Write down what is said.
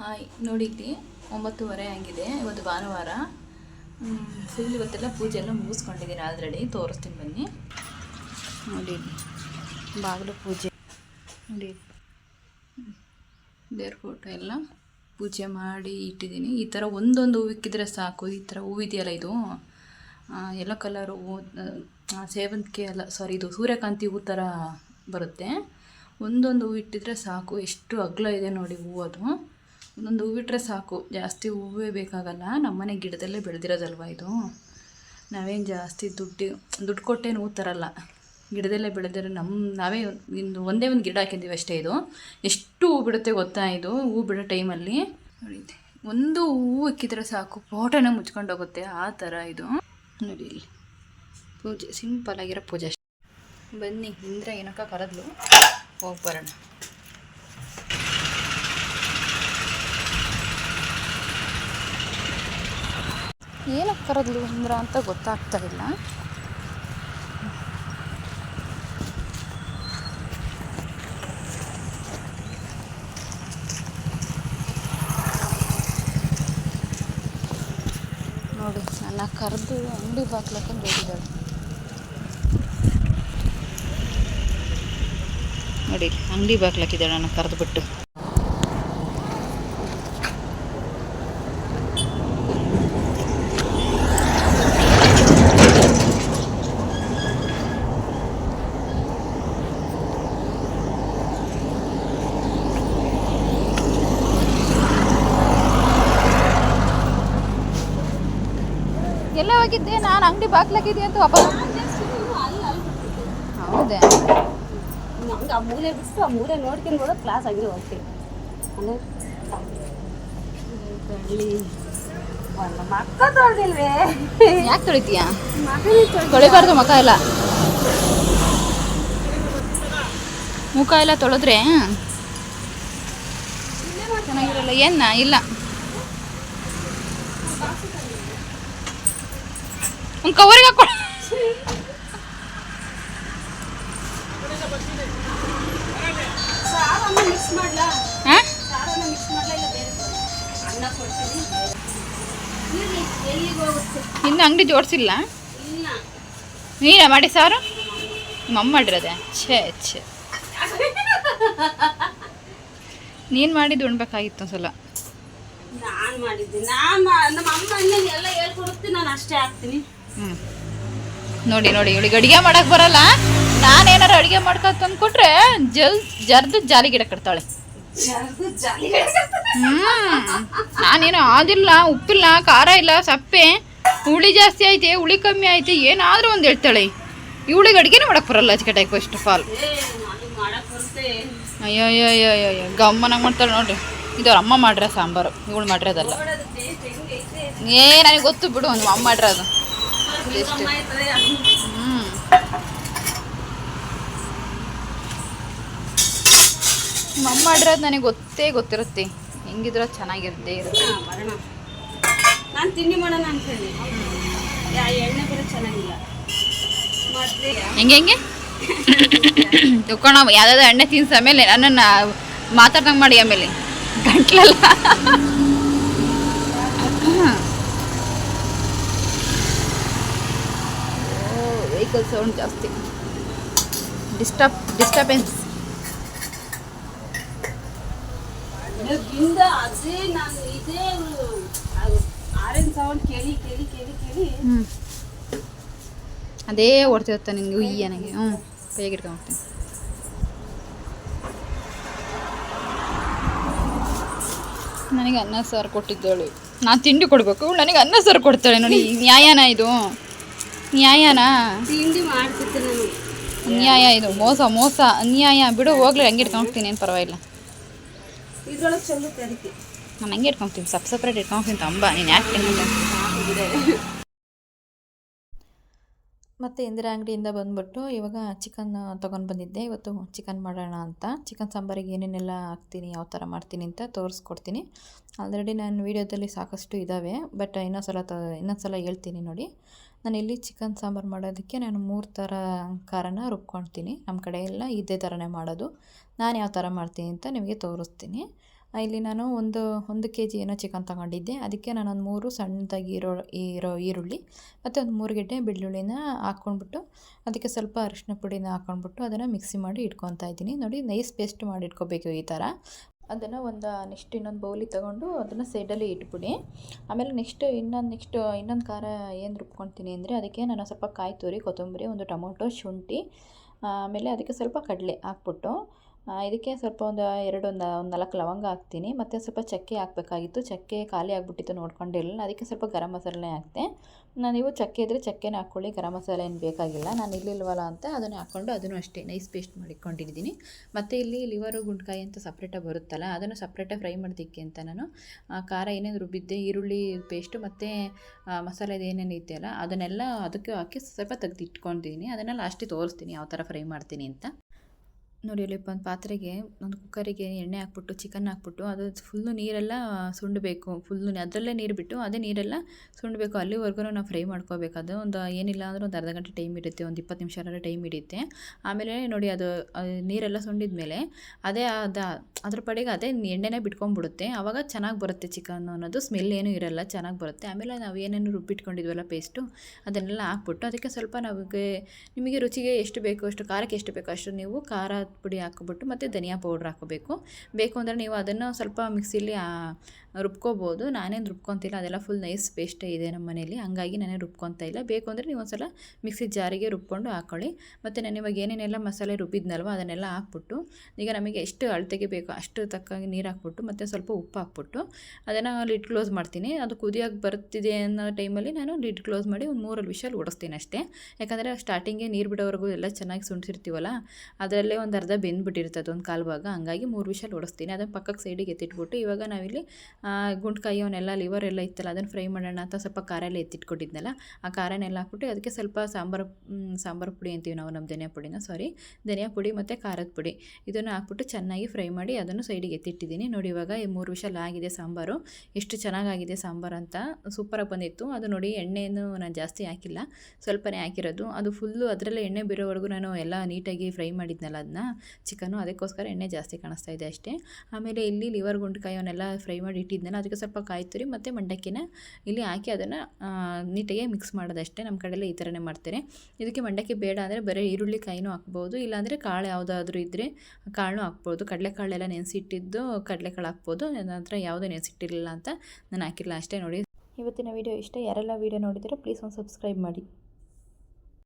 Hi ನೋಡಿ ಇಲ್ಲಿ ಒಂಬತ್ತುವರೆ ಆಗಿದೆ, ಇವತ್ತು ಭಾನುವಾರ. ಫುಲ್ ಇವತ್ತೆಲ್ಲ ಪೂಜೆ ಎಲ್ಲ ಮುಗಿಸ್ಕೊಂಡಿದ್ದೀನಿ ಆಲ್ರೆಡಿ. ತೋರಿಸ್ತೀನಿ ಬನ್ನಿ. ನೋಡಿ, ಬಾಗಿಲು ಪೂಜೆ. ನೋಡಿ. ದೇವ್ರ ಫೋಟೋ ಎಲ್ಲ ಪೂಜೆ ಮಾಡಿ ಇಟ್ಟಿದ್ದೀನಿ. ಈ ಥರ ಒಂದೊಂದು ಹೂವಿಕ್ಕಿದ್ರೆ ಸಾಕು, ಈ ಥರ ಹೂವಿದೆಯಲ್ಲ ಇದು? ಎಲ್ಲೋ ಕಲರ್ ಹೂವು ಸೇವಂತಿಗೆ ಅಲ್ಲ ಸಾರಿ ಇದು ಸೂರ್ಯಕಾಂತಿ ಹೂ ಥರ ಬರುತ್ತೆ. ಒಂದೊಂದು ಹೂವು ಇಟ್ಟಿದ್ರೆ ಸಾಕು, ಎಷ್ಟು ಅಗ್ಲ ಇದೆ ನೋಡಿ ಹೂವು ಅದು. ಒಂದೊಂದು ಹೂವಿಟ್ರೆ ಸಾಕು. ಜಾಸ್ತಿ ಹೂವೇ ಬೇಕಾಗಲ್ಲ. ನಮ್ಮನೆ ಗಿಡದಲ್ಲೇ ಬೆಳೆದಿರೋದಲ್ವ ಇದು? ನಾವೇನು ಜಾಸ್ತಿ ದುಡ್ಡು ದುಡ್ಡು ಕೊಟ್ಟೇನು ಹೂ ತರಲ್ಲ. ಗಿಡದಲ್ಲೇ ಬೆಳೆದಿರೋ ನಮ್ಮ ನಾವೇ ಇನ್ನು ಒಂದೇ ಒಂದು ಗಿಡ ಹಾಕಿದ್ದೀವಿ ಅಷ್ಟೇ ಇದು. ಎಷ್ಟು ಹೂ ಬಿಡುತ್ತೆ ಗೊತ್ತಾ ಇದು? ಹೂ ಬಿಡೋ ಟೈಮಲ್ಲಿ. ನೋಡಿ ಒಂದು ಹೂವು ಇಕ್ಕಿದ್ರೆ ಸಾಕು. ಫೋಟೋನ ಮುಚ್ಕೊಂಡು ಹೋಗುತ್ತೆ ಆ ಥರ ಇದು. ನೋಡಿ ಪೂಜೆ, ಸಿಂಪಲ್ ಆಗಿರೋ ಪೂಜೆ ಬನ್ನಿ, ಇಂದ್ರ ಏನಕ್ಕ ಕರೆದ್ಲು? ಹೋಗಿ ಬರೋಣ. ಏನಕ್ಕೆ ಕರೆದ್ಲು ಇಂದ್ರ ಅಂತ ಗೊತ್ತಾಗ್ತಾ ಇಲ್ಲ. ನೋಡಿ, ನನ್ನ ಕರೆದು ಅಂಗಡಿ ಬಾಕ್ಲಕ್ಕಂದು ಹೋಗಿದ್ದಾಳೆ ನೋಡಿ, ಅಂಗಡಿ ಬಾಕ್ಲಕ್ಕಿದ್ದಾಳೆ ನನ್ನ ಕರೆದು ಬಿಟ್ಟು ಹೋಗಿದ್ದೆ ನಾನು ಅಂಗಡಿ ಬಾಕ್ಲಾಕಿದ್ದೆ ಅಂತ ವಾಪಸ್ ಹೌದೇ. ನಮ್ಗೆ ಆ ಮೂಲೆ ಬಿಟ್ಟು ಆ ಮೂಲೆ ನೋಡ್ಕೊಂಡು ಕೂಡ ಕ್ಲಾಸ್ ಆಗಿದೆ ಹೋಗ್ತೀನಿ ಮಕ್ಕ ತೊಳ್ದಿಲ್ವೇ? ಯಾಕೆ ತೊಳಿತೀಯಾ? ತೊಳಿಬಾರ್ದು ಮುಖ ಎಲ್ಲ. ಮುಖ ಎಲ್ಲ ತೊಳೆದ್ರೆ ಚೆನ್ನಾಗಿರಲ್ಲ ಏನ ಇಲ್ಲ ಒಂದು ಕವರಿಗೆ ಹಾಕೊ ಸಾರನ್ನ ಮಿಕ್ಸ್ ಮಾಡ್ಲಾ ಹಾಂ ಸಾರನ್ನ ಮಿಕ್ಸ್ ಮಾಡ್ಲಾ ಇಲ್ಲ ಬೇರೆ ಅನ್ನ ಕೊಡ್ತೀನಿ ಇರ್ಲಿ ಕವರಿಗೆ ಹೋಗುತ್ತೆ ಇನ್ನು ಅಂಗಡಿ ಜೋಡಿಸಿಲ್ಲ? ನೀನೇ ಮಾಡಿ ಸಾರು? ಮಮ್ಮ ಮಾಡಿರೋದೆ. ಛೇ ಛೇ. ನೀನು ಮಾಡಿದ್ದು ಉಣ್ಬೇಕಾಗಿತ್ತು ಒಂದ್ಸಲ. ನಾನು ಮಾಡಿದ್ದೆ. ನಾನು ನಮ್ಮ ಅಮ್ಮ ಎಲ್ಲ ಹೇಳ್ಕೊಡುತ್ತೆ, ನಾನು ಅಷ್ಟೇ ಹಾಕ್ತೀನಿ. ಹ್ಞೂ ನೋಡಿ ನೋಡಿ ಇವಳಿಗೆ ಅಡುಗೆ ಮಾಡಕ್ ಬರಲ್ಲ. ನಾನೇನಾರು ಅಡುಗೆ ಮಾಡ್ಕೊ ತಂದ್ಕೊಟ್ರೆ ಜಲ್ ಜರ್ದು ಜಾಲಿ ಗಿಡ ಕಟ್ತಾಳೆ. ಹ್ಞೂ ನಾನೇನು ಆದಿಲ್ಲ ಉಪ್ಪಿಲ್ಲ ಖಾರ ಇಲ್ಲ ಸಪ್ಪೆ. ಹುಳಿ ಜಾಸ್ತಿ ಐತೆ ಹುಳಿ ಕಮ್ಮಿ ಐತೆ ಏನಾದರೂ ಒಂದು ಹೇಳ್ತಾಳೆ. ಇವಳಿಗೆ ಅಡುಗೆನೇ ಮಾಡಕ್ ಬರಲ್ಲ ಅಚ್ಚಕಟ್ಟಾಗಿ ಫಸ್ಟ್ ಆಫ್ ಆಲ್ ಅಯ್ಯೋ ಅಯ್ಯೋ ಅಯ್ಯೋ ಅಯ್ಯೋ ಗಮ್ಮನಾಗ ಮಾಡ್ತಾಳೆ ನೋಡ್ರಿ. ಇದು ಅಮ್ಮ ಮಾಡ್ರ ಸಾಂಬಾರು ಇವಳು ಮಾಡ್ರೆ ಅದಲ್ಲ. ಏ ನನಗೆ ಗೊತ್ತು ಬಿಡು ಒಂದು ಅಮ್ಮ ಮಾಡ್ರ ಅಮ್ಮ ಹ್ಞೂ ಅಮ್ಮ ಮಾಡಿರೋದು ನನಗೆ ಗೊತ್ತೇ ಗೊತ್ತಿರುತ್ತೆ. ಹೆಂಗಿದ್ರೆ ಚೆನ್ನಾಗಿರುತ್ತೆ ಇರುತ್ತೆ. ನಾನು ತಿಂಡಿ ಮಾಡೋಣ ಅನ್ಕೊಂಡೆ ಎಣ್ಣೆ ಬೇರೆ ಚೆನ್ನಾಗಿಲ್ಲ. ಹೆಂಗೆ ಹೆಂಗೆ? ತಿಳ್ಕೊಣ ಯಾವ್ದಾದ್ರು ಎಣ್ಣೆ ತಿನ್ಸ ಆಮೇಲೆ ನನ್ನನ್ನು ಮಾತಾಡ್ದಂಗೆ ಮಾಡಿ ಆಮೇಲೆ. ಗಂಟ್ಲಲ್ಲ. ವೆಹಿಕಲ್ ಸೌಂಡ್ ಜಾಸ್ತಿ. ಡಿಸ್ಟರ್ಬ್ ಡಿಸ್ಟರ್ಬೆನ್ಸ್ ಅದೇ ನಾನು ಇದೇ ಆರೆಂಜ್ ಸೌಂಡ್ ಕೇಳಿ ಕೇಳಿ ಕೇಳಿ ಕೇಳಿ. ಹ್ಞೂ ಅದೇ ಓಡ್ತಿರುತ್ತೆ ನಿಂಗೆ ಉಯ್ಯ ನನಗೆ. ಹ್ಞೂ ಕೈಗೆ ಇಟ್ಕೊಂಡ್ಬಿಡ್ತೀನಿ ನನಗೆ ಅನ್ನ ಸಾರು ಕೊಟ್ಟಿದ್ದಳು. ನಾನು ತಿಂಡಿ ಕೊಡಬೇಕು. ನನಗೆ ಅನ್ನ ಸಾರು ಕೊಡ್ತಾಳೆ ನೋಡಿ. ನ್ಯಾಯನ ಇದು. ನ್ಯಾಯನಾ? ತಿಂಡಿ ಮಾಡ್ತಿದ್ದೆ ನಾನು. ಅನ್ಯಾಯ ಇದು ಮೋಸ ಮೋಸ ಅನ್ಯಾಯ. ಬಿಡು ಹೋಗ್ಲಿ ಹಂಗೆ ಇಟ್ಕೊಂಡ್ತೀನಿ ಏನು ಪರವಾಗಿಲ್ಲ. ಇದ್ರೊಳಗೆ ನಾನು ಹಂಗೆ ಇಟ್ಕೊಂತೀನಿ ಸಪ್ ಸಪ್ರೇಟ್ ಇಟ್ಕೊಂತೀನಿ ತಂಬ ನೀನು ಯಾಕೆ ಮತ್ತು ಇಂದಿರಾ ಅಂಗಡಿಯಿಂದ ಬಂದ್ಬಿಟ್ಟು ಇವಾಗ ಚಿಕನ್ ತೊಗೊಂಡು ಬಂದಿದ್ದೆ. ಇವತ್ತು ಚಿಕನ್ ಮಾಡೋಣ ಅಂತ. ಚಿಕನ್ ಸಾಂಬಾರಿಗೆ ಏನೇನೆಲ್ಲ ಹಾಕ್ತೀನಿ ಯಾವ ಥರ ಮಾಡ್ತೀನಿ ಅಂತ ತೋರಿಸ್ಕೊಡ್ತೀನಿ. ಆಲ್ರೆಡಿ ನಾನು ವೀಡಿಯೋದಲ್ಲಿ ಸಾಕಷ್ಟು ಇದ್ದಾವೆ ಬಟ್ ಇನ್ನೊಂದು ಸಲ ತ ಇನ್ನೊಂದು ಸಲ ಹೇಳ್ತೀನಿ ನೋಡಿ. ನಾನು ಇಲ್ಲಿ ಚಿಕನ್ ಸಾಂಬಾರು ಮಾಡೋದಕ್ಕೆ ನಾನು ಮೂರು ಥರ ಖಾರನ ರುಬ್ಕೊಳ್ತೀನಿ. ನಮ್ಮ ಕಡೆ ಎಲ್ಲ ಇದೇ ಥರನೇ ಮಾಡೋದು. ನಾನು ಯಾವ ಥರ ಮಾಡ್ತೀನಿ ಅಂತ ನಿಮಗೆ ತೋರಿಸ್ತೀನಿ. ಇಲ್ಲಿ ನಾನು ಒಂದು ಒಂದು ಕೆ ಜಿ ಏನೋ ಚಿಕನ್ ತಗೊಂಡಿದ್ದೆ. ಅದಕ್ಕೆ ನಾನೊಂದು ಮೂರು ಸಣ್ಣದಾಗಿ ಇರೋ ಇರೋ ಈರುಳ್ಳಿ ಮತ್ತು ಒಂದು ಮೂರು ಗೆಡ್ಡೆ ಬೆಳ್ಳುಳ್ಳಿನ ಹಾಕ್ಕೊಂಡ್ಬಿಟ್ಟು ಅದಕ್ಕೆ ಸ್ವಲ್ಪ ಅರಿಶಿನ ಪುಡಿನ ಹಾಕ್ಕೊಂಡ್ಬಿಟ್ಟು ಅದನ್ನು ಮಿಕ್ಸಿ ಮಾಡಿ ಇಟ್ಕೊತಾ ಇದ್ದೀನಿ. ನೋಡಿ, ನೈಸ್ ಪೇಸ್ಟ್ ಮಾಡಿ ಇಟ್ಕೋಬೇಕು ಈ ಥರ. ಅದನ್ನು ಒಂದು ನೆಕ್ಸ್ಟ್ ಇನ್ನೊಂದು ಬೌಲಿ ತೊಗೊಂಡು ಅದನ್ನು ಸೈಡಲ್ಲಿ ಇಟ್ಬಿಡಿ. ಆಮೇಲೆ ನೆಕ್ಸ್ಟ್ ಇನ್ನೊಂದು ನೆಕ್ಸ್ಟ್ ಇನ್ನೊಂದು ಖಾರ ಏನು ರುಬ್ಕೊಳ್ತೀನಿ ಅಂದರೆ ಅದಕ್ಕೆ ನಾನು ಸ್ವಲ್ಪ ಕಾಯಿ ತುರಿ, ಕೊತ್ತಂಬರಿ, ಒಂದು ಟೊಮೊಟೊ, ಶುಂಠಿ, ಆಮೇಲೆ ಅದಕ್ಕೆ ಸ್ವಲ್ಪ ಕಡಲೆ ಹಾಕ್ಬಿಟ್ಟು ಇದಕ್ಕೆ ಸ್ವಲ್ಪ ಒಂದು ಎರಡು ಒಂದು ಒಂದು ನಾಲ್ಕು ಲವಂಗ ಹಾಕ್ತೀನಿ. ಮತ್ತು ಸ್ವಲ್ಪ ಚಕ್ಕೆ ಹಾಕಬೇಕಾಗಿತ್ತು. ಚಕ್ಕೆ ಖಾಲಿ ಆಗಿಬಿಟ್ಟಿತ್ತು ನೋಡ್ಕೊಂಡಿರಲಿಲ್ಲ ಅದಕ್ಕೆ ಸ್ವಲ್ಪ ಗರಂ ಮಸಾಲೆ ಹಾಕ್ತೆ. ನಾನು ನೀವು ಚಕ್ಕೆ ಇದ್ದರೆ ಚಕ್ಕೆನೇ ಹಾಕ್ಕೊಳ್ಳಿ. ಗರಂ ಮಸಾಲೆ ಏನು ಬೇಕಾಗಿಲ್ಲ. ನಾನು ಇಲ್ಲಿಲ್ವಲ್ಲ ಅಂತ ಅದನ್ನು ಹಾಕ್ಕೊಂಡು ಅದನ್ನು ಅಷ್ಟೇ ನೈಸ್ ಪೇಸ್ಟ್ ಮಾಡಿಕೊಂಡಿದ್ದೀನಿ ಮತ್ತು ಇಲ್ಲಿ ಲಿವರು ಗುಂಡ್ಕಾಯಿ ಅಂತ ಸಪ್ರೇಟಾಗಿ ಬರುತ್ತಲ್ಲ ಅದನ್ನು ಸಪ್ರೇಟಾಗಿ ಫ್ರೈ ಮಾಡೋದಕ್ಕೆ ಅಂತ ನಾನು ಆ, ಖಾರ ಏನೇನು ರುಬ್ಬಿದ್ದೆ ಈರುಳ್ಳಿ ಪೇಸ್ಟು ಮತ್ತು ಮಸಾಲೆದು ಏನೇನು ಇದೆಯಲ್ಲ ಅದನ್ನೆಲ್ಲ ಅದಕ್ಕೆ ಹಾಕಿ ಸ್ವಲ್ಪ ತೆಗೆದಿಟ್ಕೊಂಡಿದ್ದೀನಿ. ಅದನ್ನೆಲ್ಲ ಅದನ್ನು ಲಾಸ್ಟಿಗೆ ತೋರಿಸ್ತೀನಿ ಯಾವ ಥರ ಫ್ರೈ ಮಾಡ್ತೀನಿ ಅಂತ. ನೋಡಿ ಅಲ್ಲಿ ಒಂದು ಪಾತ್ರೆಗೆ ಒಂದು ಕುಕ್ಕರಿಗೆ ಎಣ್ಣೆ ಹಾಕ್ಬಿಟ್ಟು, ಚಿಕನ್ ಹಾಕ್ಬಿಟ್ಟು, ಅದು ಫುಲ್ಲು ನೀರೆಲ್ಲ ಸುಂಡಬೇಕು. ಫುಲ್ಲು ಅದರಲ್ಲೇ ನೀರು ಬಿಟ್ಟು, ಅದೇ ನೀರೆಲ್ಲ ಸುಂಡಬೇಕು. ಅಲ್ಲಿವರೆಗೂ ನಾವು ಫ್ರೈ ಮಾಡ್ಕೋಬೇಕು. ಅದು ಒಂದು ಏನಿಲ್ಲ ಅಂದ್ರೆ ಒಂದು ಅರ್ಧ ಗಂಟೆ ಟೈಮ್ ಇರುತ್ತೆ. ಒಂದು ಇಪ್ಪತ್ತು ನಿಮಿಷ ಟೈಮ್ ಹಿಡಿಯುತ್ತೆ ಆಮೇಲೆ ನೋಡಿ ಅದು ಅದು ನೀರೆಲ್ಲ ಸುಂಡಿದ ಮೇಲೆ ಅದೇ ಅದು ಅದ್ರ ಪಡೆಗೆ ಅದೇ ಎಣ್ಣೆನೇ ಬಿಟ್ಕೊಂಡ್ಬಿಡುತ್ತೆ. ಆವಾಗ ಚೆನ್ನಾಗಿ ಬರುತ್ತೆ ಚಿಕನ್ ಅನ್ನೋದು. ಸ್ಮೆಲ್ ಏನೂ ಇರಲ್ಲ, ಚೆನ್ನಾಗಿ ಬರುತ್ತೆ. ಆಮೇಲೆ ನಾವು ಏನೇನು ರುಬ್ಬಿಟ್ಕೊಂಡಿದ್ವಲ್ಲ ಪೇಸ್ಟು ಅದನ್ನೆಲ್ಲ ಹಾಕ್ಬಿಟ್ಟು, ಅದಕ್ಕೆ ಸ್ವಲ್ಪ ನಮಗೆ, ನಿಮಗೆ ರುಚಿಗೆ ಎಷ್ಟು ಬೇಕು, ಅಷ್ಟು ಖಾರಕ್ಕೆ ಎಷ್ಟು ಬೇಕೋ ಅಷ್ಟು ನೀವು ಖಾರ ಪುಡಿ ಹಾಕ್ಬಿಟ್ಟು ಮತ್ತು ಧನಿಯಾ ಪೌಡ್ರ್ ಹಾಕೋಬೇಕು. ಬೇಕು ಅಂದರೆ ನೀವು ಅದನ್ನು ಸ್ವಲ್ಪ ಮಿಕ್ಸಿಲಿ ರುಬ್ಕೋಬೋದು. ನಾನೇನು ರುಬ್ಕೊತಿಲ್ಲ. ಅದೆಲ್ಲ ಫುಲ್ ನೈಸ್ ಪೇಸ್ಟೇ ಇದೆ ನಮ್ಮ ಮನೇಲಿ ಹಂಗಾಗಿ ನಾನೇ ರುಬ್ಕೊತಾ ಇಲ್ಲ. ಬೇಕು ಅಂದರೆ ನೀವು ಒಂದು ಸಲ ಮಿಕ್ಸಿ ಜಾರಿಗೆ ರುಬ್ಕೊಂಡು ಹಾಕೊಳ್ಳಿ. ಮತ್ತು ನಾನು ಇವಾಗ ಏನೇನೆಲ್ಲ ಮಸಾಲೆ ರುಬ್ಬಿದ್ನಲ್ವ ಅದನ್ನೆಲ್ಲ ಹಾಕ್ಬಿಟ್ಟು, ಈಗ ನಮಗೆ ಎಷ್ಟು ಅಳತೆಗೆ ಬೇಕೋ ಅಷ್ಟು ತಕ್ಕಾಗಿ ನೀರು ಹಾಕ್ಬಿಟ್ಟು, ಮತ್ತು ಸ್ವಲ್ಪ ಉಪ್ಪು ಹಾಕ್ಬಿಟ್ಟು ಅದನ್ನು ಲಿಡ್ ಕ್ಲೋಸ್ ಮಾಡ್ತೀನಿ. ಅದು ಕುದಿಯಾಗಿ ಬರ್ತಿದೆ ಅನ್ನೋ ಟೈಮಲ್ಲಿ ನಾನು ಲಿಡ್ ಕ್ಲೋಸ್ ಮಾಡಿ ಒಂದು ಮೂರಲ್ಲಿ ವಿಷಲ್ ಓಡಿಸ್ತೀನಿ ಅಷ್ಟೇ. ಯಾಕಂದರೆ ಸ್ಟಾರ್ಟಿಂಗೇ ನೀರು ಬಿಡೋವರೆಗೂ ಎಲ್ಲ ಚೆನ್ನಾಗಿ ಸುಣ್ಸಿರ್ತೀವಲ್ಲ, ಅದರಲ್ಲೇ ಒಂದು ಅರ್ಧ ಬೆಂದ್ಬಿಟ್ಟಿರುತ್ತೆ ಅದೊಂದು ಕಾಲು ಭಾಗ ಹಂಗಾಗಿ ಮೂರು ವಿಷಲ್ ಓಡಿಸ್ತೀನಿ. ಅದನ್ನು ಪಕ್ಕಕ್ಕೆ ಸೈಡಿಗೆ ಎತ್ತಿಟ್ಬಿಟ್ಟು ಇವಾಗ ನಾವಿಲ್ಲಿ ಗುಂಡ್ಕಾಯಿ ಅವನ್ನೆಲ್ಲ ಲಿವರ್ ಎಲ್ಲ ಇತ್ತಲ್ಲ ಅದನ್ನು ಫ್ರೈ ಮಾಡೋಣ ಅಂತ ಸ್ವಲ್ಪ ಖಾರ ಎಲ್ಲ ಎತ್ತಿಟ್ಕೊಟ್ಟಿದ್ನಲ್ಲ, ಆ ಖಾರನೆಲ್ಲ ಹಾಕ್ಬಿಟ್ಟು ಅದಕ್ಕೆ ಸ್ವಲ್ಪ ಸಾಂಬಾರು ಸಾಂಬಾರು ಪುಡಿ ಅಂತೀವಿ ನಾವು ನಮ್ಮ ಧನಿಯಾ ಪುಡಿನ ಸಾರಿ ಧನಿಯಾ ಪುಡಿ ಮತ್ತು ಖಾರದ ಪುಡಿ. ಇದನ್ನು ಹಾಕ್ಬಿಟ್ಟು ಚೆನ್ನಾಗಿ ಫ್ರೈ ಮಾಡಿ ಅದನ್ನು ಸೈಡಿಗೆ ಎತ್ತಿಟ್ಟಿದ್ದೀನಿ. ನೋಡಿ ಇವಾಗ ಈ ಮೂರು ವಿಷಲ್ ಆಗಿದೆ ಸಾಂಬಾರು. ಎಷ್ಟು ಚೆನ್ನಾಗಾಗಿದೆ ಸಾಂಬಾರು ಅಂತ ಸೂಪರಾಗಿ ಬಂದಿತ್ತು. ಅದು ನೋಡಿ ಎಣ್ಣೆಯನ್ನು ನಾನು ಜಾಸ್ತಿ ಹಾಕಿಲ್ಲ. ಸ್ವಲ್ಪನೇ ಹಾಕಿರೋದು. ಅದು ಫುಲ್ಲು ಅದರಲ್ಲೇ ಎಣ್ಣೆ ಬಿರೋವರೆಗೂ ನಾನು ಎಲ್ಲ ನೀಟಾಗಿ ಫ್ರೈ ಮಾಡಿದ್ನಲ್ಲ ಅದನ್ನ ಚಿಕನ್ನು ಅದಕ್ಕೋಸ್ಕರ ಎಣ್ಣೆ ಜಾಸ್ತಿ ಕಾಣಿಸ್ತಾ ಇದೆ ಅಷ್ಟೇ. ಆಮೇಲೆ ಇಲ್ಲಿ ಲಿವರ್ ಗುಂಡ್ಕಾಯಿ ಅವನ್ನೆಲ್ಲ ಫ್ರೈ ಮಾಡಿ ಇಟ್ಟಿದ್ನಲ್ಲ, ಅದಕ್ಕೆ ಸ್ವಲ್ಪ ಕಾಯಿ ತುರಿ ಮತ್ತು ಮಂಡಕ್ಕಿನ ಇಲ್ಲಿ ಹಾಕಿ ಅದನ್ನು ನೀಟಾಗಿ ಮಿಕ್ಸ್ ಮಾಡೋದಷ್ಟೇ ನಮ್ಮ ಕಡೆಯಲ್ಲ ಈ ಥರನೇ ಮಾಡ್ತಾರೆ. ಇದಕ್ಕೆ ಮಂಡಕ್ಕಿ ಬೇಡ ಅಂದರೆ ಬರೀ ಈರುಳ್ಳಿ ಕಾಯಿನೂ ಹಾಕ್ಬೋದು, ಇಲ್ಲಾಂದರೆ ಕಾಳು ಯಾವುದಾದ್ರೂ ಇದ್ದರೆ ಕಾಳು ಹಾಕ್ಬೋದು. ಕಡಲೆಕಾಳೆಲ್ಲ ನೆನೆಸಿಟ್ಟಿದ್ದು ಕಡಲೆಕಾಳು ಹಾಕ್ಬೋದು ನನ್ನ ಹತ್ರ ಯಾವುದೂ ನೆನೆಸಿಟ್ಟಿರಲಿಲ್ಲ ಅಂತ ನಾನು ಹಾಕಿಲ್ಲ, ಅಷ್ಟೇ ನೋಡಿ. ಇವತ್ತಿನ ವೀಡಿಯೋ ಇಷ್ಟ, ಯಾರೆಲ್ಲ ವೀಡಿಯೋ ನೋಡಿದ್ರೆ ಪ್ಲೀಸ್ ಒಂದು ಸಬ್ಸ್ಕ್ರೈಬ್ ಮಾಡಿ.